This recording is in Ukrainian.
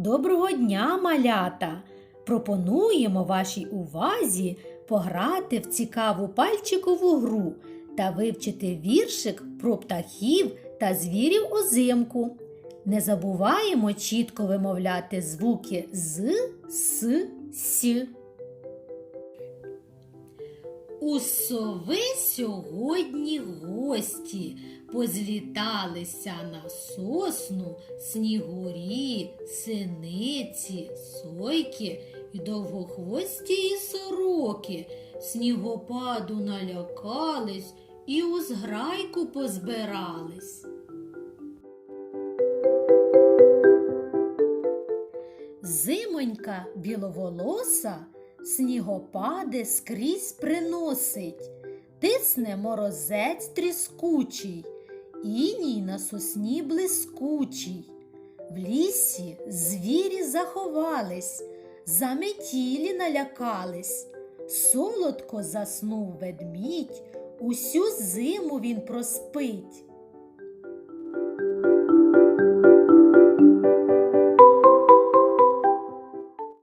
Доброго дня, малята! Пропонуємо вашій увазі пограти в цікаву пальчикову гру та вивчити віршик про птахів та звірів озимку. Не забуваємо чітко вимовляти звуки з, с, с. У сови сьогодні гості позліталися на сосну снігурі, синиці, сойки і довгохвості і сороки. Снігопаду налякались і у зграйку позбирались. Зимонька біловолоса снігопади скрізь приносить, тисне морозець тріскучий, іній на сосні блискучий. В лісі звірі заховались, заметілі налякались. Солодко заснув ведмідь, усю зиму він проспить.